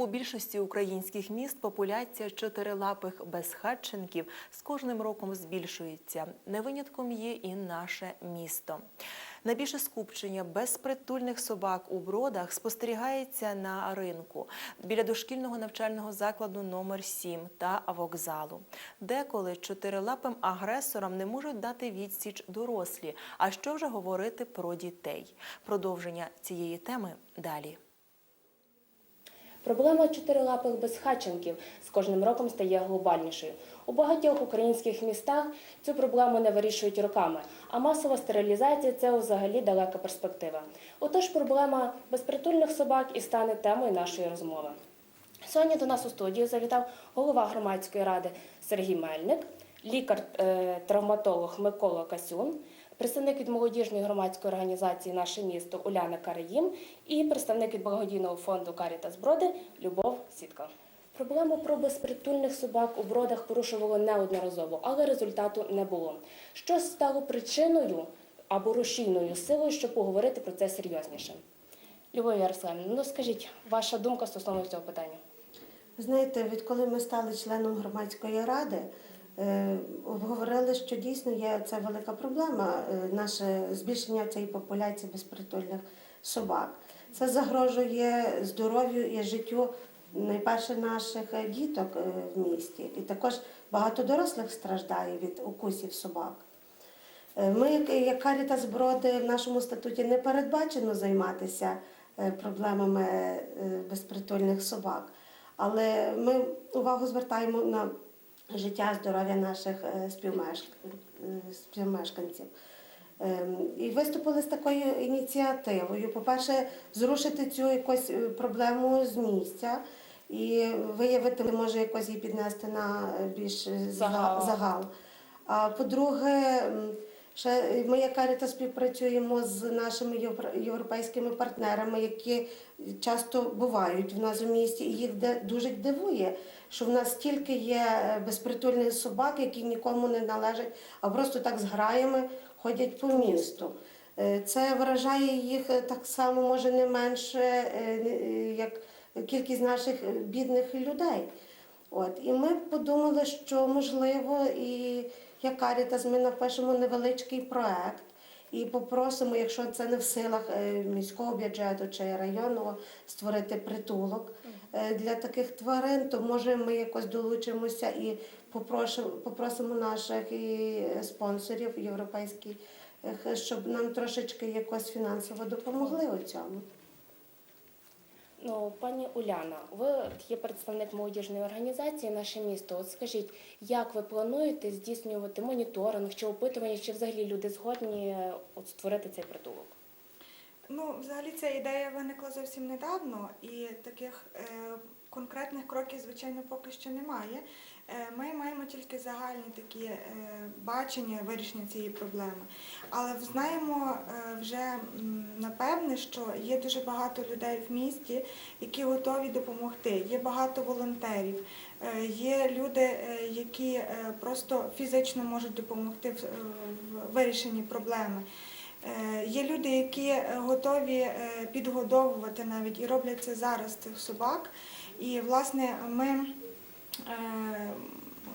У більшості українських міст популяція чотирилапих безхатченків з кожним роком збільшується. Не винятком є і наше місто. Найбільше скупчення безпритульних собак у бродах спостерігається на ринку біля дошкільного навчального закладу номер 7 та вокзалу. Деколи чотирилапим агресорам не можуть дати відсіч дорослі. А що вже говорити про дітей? Продовження цієї теми далі. Проблема чотирилапих безхатченків з кожним роком стає глобальнішою. У багатьох українських містах цю проблему не вирішують роками, а масова стерилізація це взагалі далека перспектива. Отож, проблема безпритульних собак і стане темою нашої розмови. Сьогодні до нас у студію завітав голова громадської ради Сергій Мельник, лікар-травматолог Микола Касюн, представник від молодіжної громадської організації Наше місто Уляна Караїм і представник від благодійного фонду Карітас Броди Любов Сітка. Проблему про безпритульних собак у бродах порушувало неодноразово, але результату не було. Що стало причиною або рушійною силою, щоб поговорити про це серйозніше? Любов Ярославівна, ну скажіть, ваша думка стосовно цього питання? Ви Знаєте, відколи ми стали членом громадської ради, обговорили, що дійсно є це велика проблема, е, наше збільшення цієї популяції безпритульних собак. Це загрожує здоров'ю і життю найперше наших е, діток е, в місті. І також багато дорослих страждає від укусів собак. Е, Ми, як- Карітас Броди, в нашому статуті не передбачено займатися е, проблемами е, безпритульних собак, але ми увагу звертаємо на життя, здоров'я наших е, е, співмешканців. Ем, І виступили з такою ініціативою. По-перше, зрушити цю якусь е, проблему з місця і виявити, може якось її піднести на більш Загал. загал. А по-друге, ще ми як Каріта співпрацюємо з нашими європейськими партнерами, які часто бувають в нас у місті, і їх дуже дивує, що в нас стільки є е, безпритульних собак, які нікому не належать, а просто так з граями ходять по місту. Е, Це вражає їх е, так само, може не менше, як кількість наших бідних людей. От і ми подумали, що можливо, і як Карітас, ми напишемо невеличкий проект і попросимо, якщо це не в силах е, міського бюджету чи районного, створити притулок е, для таких тварин, то може ми якось долучимося і попросимо, попросимо наших і спонсорів європейських, е, щоб нам трошечки якось фінансово допомогли у цьому. Ну, пані Уляна, ви є представник молодіжної організації Наше місто. От скажіть, як ви плануєте здійснювати моніторинг чи опитування, чи взагалі люди згодні е, от створити цей притулок? Ну, взагалі ця ідея виникла зовсім недавно, і таких е, конкретних кроків, звичайно, поки що немає. Е, ми маємо тільки загальні такі е, бачення вирішення цієї проблеми. Але знаємо е, вже напевне, що є дуже багато людей в місті, які готові допомогти. Є багато волонтерів, є люди, які просто фізично можуть допомогти в, вирішенні проблеми. Є люди, які готові підгодовувати навіть і роблять це зараз цих собак. І власне ми е,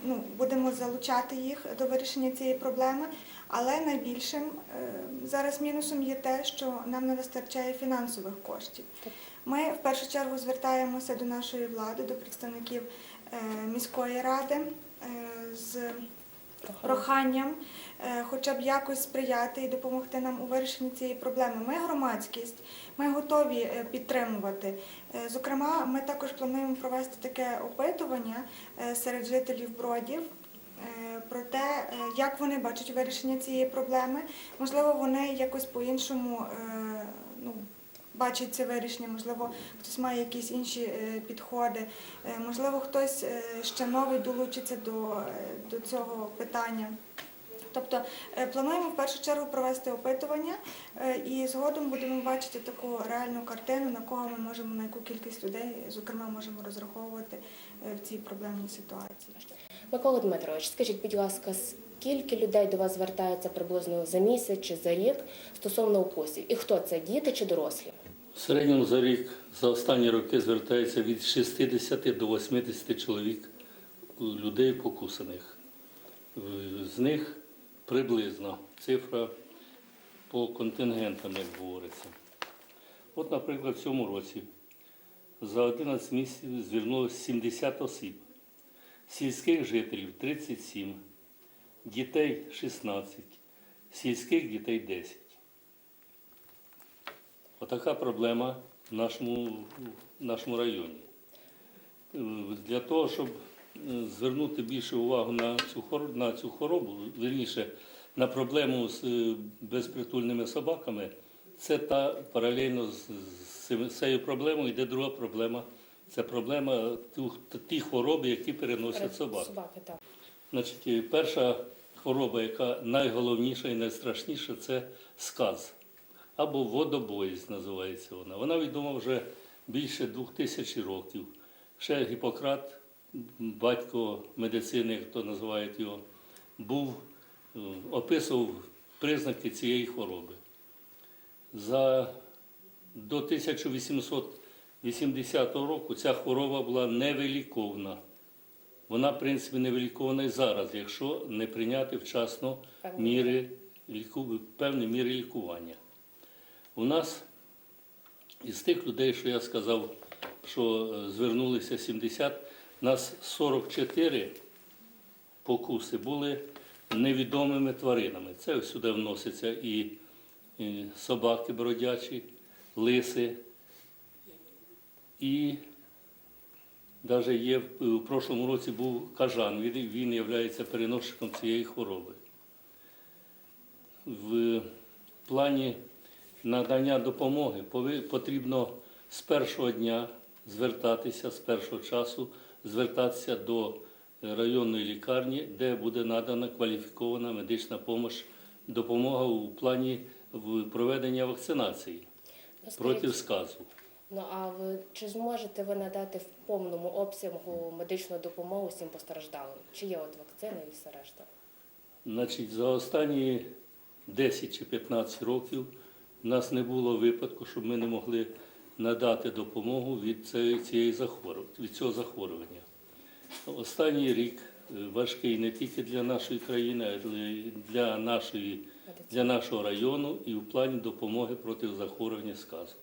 ну, будемо залучати їх до вирішення цієї проблеми. Але найбільшим е, зараз мінусом є те, що нам не вистачає фінансових коштів. Ми в першу чергу звертаємося до нашої влади, до представників е, міської ради з проханням е, хоча б якось сприяти і допомогти нам у вирішенні цієї проблеми. Ми громадськість, ми готові е, підтримувати. Е, Зокрема, ми також плануємо провести таке опитування серед жителів бродів. Про те, як вони бачать вирішення цієї проблеми, можливо, вони якось по-іншому бачить це вирішення, можливо, хтось має якісь інші е, підходи, е, можливо, хтось е, ще новий долучиться до, до цього питання. Тобто плануємо в першу чергу провести опитування і згодом будемо бачити таку реальну картину, на кого ми можемо, на яку кількість людей, зокрема, можемо розраховувати в цій проблемній ситуації. Микола Дмитрович, скажіть, будь ласка, скільки людей до вас звертається приблизно за місяць чи за рік стосовно укусів? І хто це, діти чи дорослі? В середньому за рік за останні роки звертається від 60 до 80 чоловік людей покусаних. З них приблизно цифра по контингентам, як говориться. От, наприклад, в цьому році за 11 місяців звернулося 70 осіб, сільських жителів 37, дітей 16, сільських дітей 10. Отака проблема в нашому, в нашому районі. Для того, щоб е, звернути більше увагу на цю хворобу, на цю хворобу, вірніше, на проблему з е, безпритульними собаками, це та паралельно з, цією проблемою йде друга проблема. Це проблема ті хвороби, які переносять собаки. Собаки, так. Значить, перша хвороба, яка найголовніша і найстрашніша, це сказ або водобоїзд називається вона. Вона відома вже більше двох тисяч років. Ще Гіппократ, батько медицини, як то називають його, був, е, описував признаки цієї хвороби. За, до 1880 року ця хвороба була невиліковна. Вона, в принципі, невилікована і зараз, якщо не прийняти вчасно міри, певні міри лікування. У нас із тих людей, що я сказав, що е, звернулися 70, у нас 44 покуси були невідомими тваринами. Це сюди вносяться і, собаки бродячі, лиси, і навіть є в прошлому році був кажан, він є переносчиком цієї хвороби. В плані надання допомоги потрібно з першого дня звертатися, з першого часу звертатися до районної лікарні, де буде надана кваліфікована медична допомога у плані проведення вакцинації проти сказу. Ну а ви чи зможете ви надати в повному обсягу медичну допомогу всім постраждалим? Чи є от вакцини і все решта? Значить, за останні 10 чи 15 років в нас не було випадку, щоб ми не могли надати допомогу від цієї, від цього захворювання. Останній рік е, важкий не тільки для нашої країни, а й для, нашої, для нашого району і в плані допомоги проти захворювання сказу.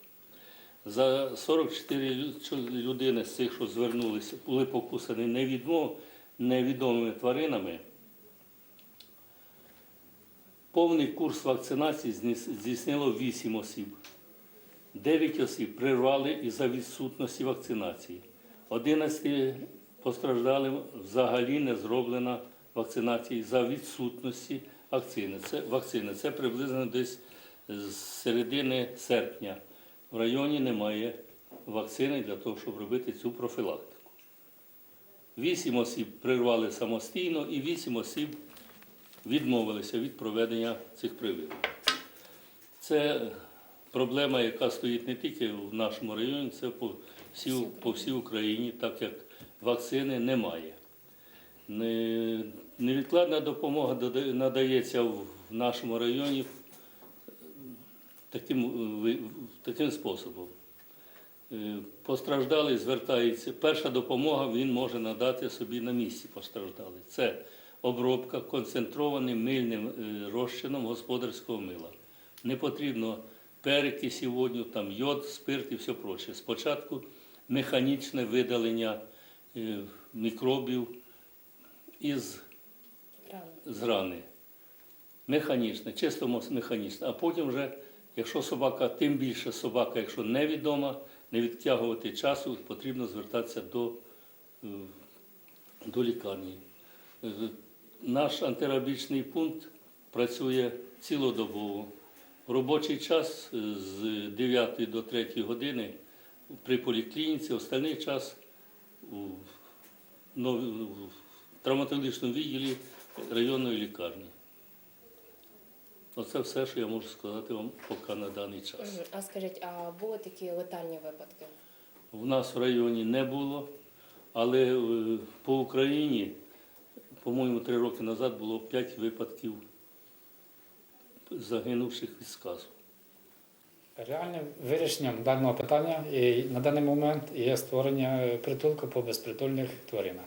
За 44 лю- чо- людини з цих, що звернулися, були покусані невідомими тваринами. Повний курс вакцинації здійснило 8 осіб. 9 осіб прервали із-за відсутності вакцинації. 11 постраждалим взагалі не зроблена вакцинація за відсутності вакцини. Це, вакцини. Це приблизно десь з середини серпня. В районі немає вакцини для того, щоб робити цю профілактику. 8 осіб прервали самостійно і 8 осіб відмовилися від проведення цих прививок. Це проблема, яка стоїть не тільки в нашому районі, це по всій, по всій Україні, так як вакцини немає. Невідкладна допомога надається в нашому районі таким, таким способом. Е, Постраждалий звертається. Перша допомога він може надати собі на місці постраждалий. Це обробка концентрованим мильним е, розчином господарського мила. Не потрібно перекисів водню, там йод, спирт і все проще. Спочатку механічне видалення е, мікробів із з рани. Механічне, чисто механічне. А потім вже, якщо собака, тим більше собака, якщо невідома, не відтягувати часу, потрібно звертатися до, е, до лікарні. Наш антирабічний пункт працює цілодобово. Робочий час е, з 9 до 3 години при поліклініці, остальний час у в травматологічному відділі районної лікарні. Оце все, що я можу сказати вам поки на даний час. А скажіть, а були такі летальні випадки? В нас в районі не було, але е, по Україні, по-моєму, три роки назад було п'ять випадків загинувших від сказу. Реальним вирішенням даного питання і на даний момент є створення притулку по безпритульних тваринах.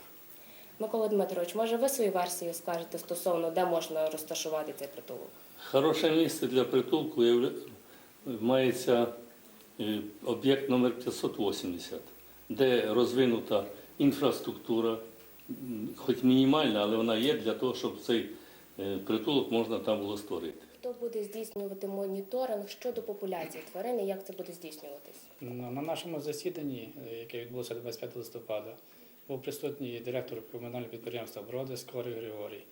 Микола Дмитрович, може ви свою версію скажете стосовно, де можна розташувати цей притулок? Хороше місце для притулку мається е, об'єкт номер 580, де розвинута інфраструктура, хоч мінімальна, але вона є для того, щоб цей е, притулок можна там було створити. Хто буде здійснювати моніторинг щодо популяції тварин і як це буде здійснюватись? На на нашому засіданні, е, яке відбулося 25 листопада, був присутній директор комунального підприємства Броди Скорий Григорій,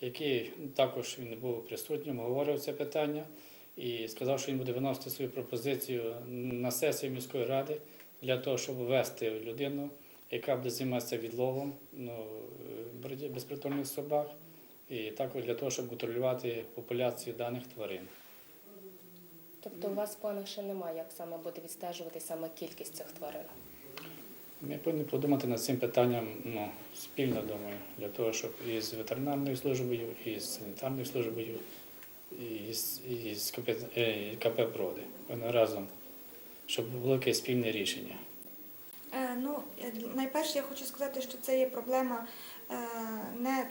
який також він був присутнім, говорив це питання і сказав, що він буде виносити свою пропозицію на сесію міської ради для того, щоб ввести людину, яка буде займатися відловом ну, е, безпритульних собак, і також для того, щоб контролювати популяцію даних тварин. Тобто у вас в планах ще немає, як саме буде відстежувати саме кількість цих тварин? Ми повинні подумати над цим питанням ну, спільно, думаю, для того, щоб і з ветеринарною службою, і з санітарною службою, і з, і з КП, е, КП. Вони разом, щоб було якесь спільне рішення. Е, Ну, е, найперше я хочу сказати, що це є проблема е, не,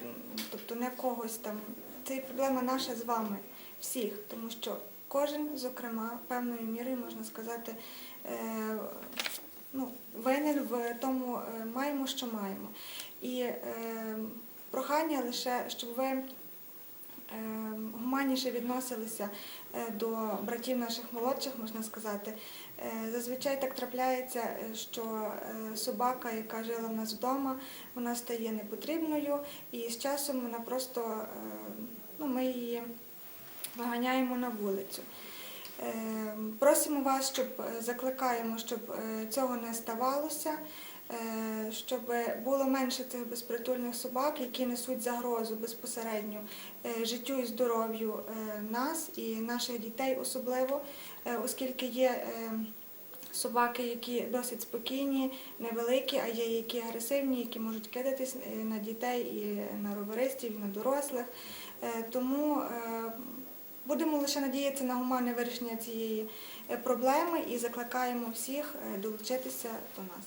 тобто не когось там, це є проблема наша з вами, всіх, тому що кожен, зокрема, певною мірою можна сказати, ну, винен в тому, маємо, що маємо. І прохання лише, щоб ви гуманніше відносилися е, до братів наших молодших, можна сказати. Е, Зазвичай так трапляється, е, що собака, яка жила в нас вдома, вона стає непотрібною, і з часом вона просто ну, ми її виганяємо на вулицю. Е, Просимо вас, щоб закликаємо, щоб цього не ставалося, щоб було менше цих безпритульних собак, які несуть загрозу безпосередньо е, життю і здоров'ю е, нас і наших дітей особливо, е, оскільки є е, собаки, які досить спокійні, невеликі, а є які агресивні, які можуть кидатись е, на дітей і на роверистів, і на дорослих. Е, Тому е, будемо лише надіятися на гуманне вирішення цієї е, проблеми і закликаємо всіх е, долучитися до нас.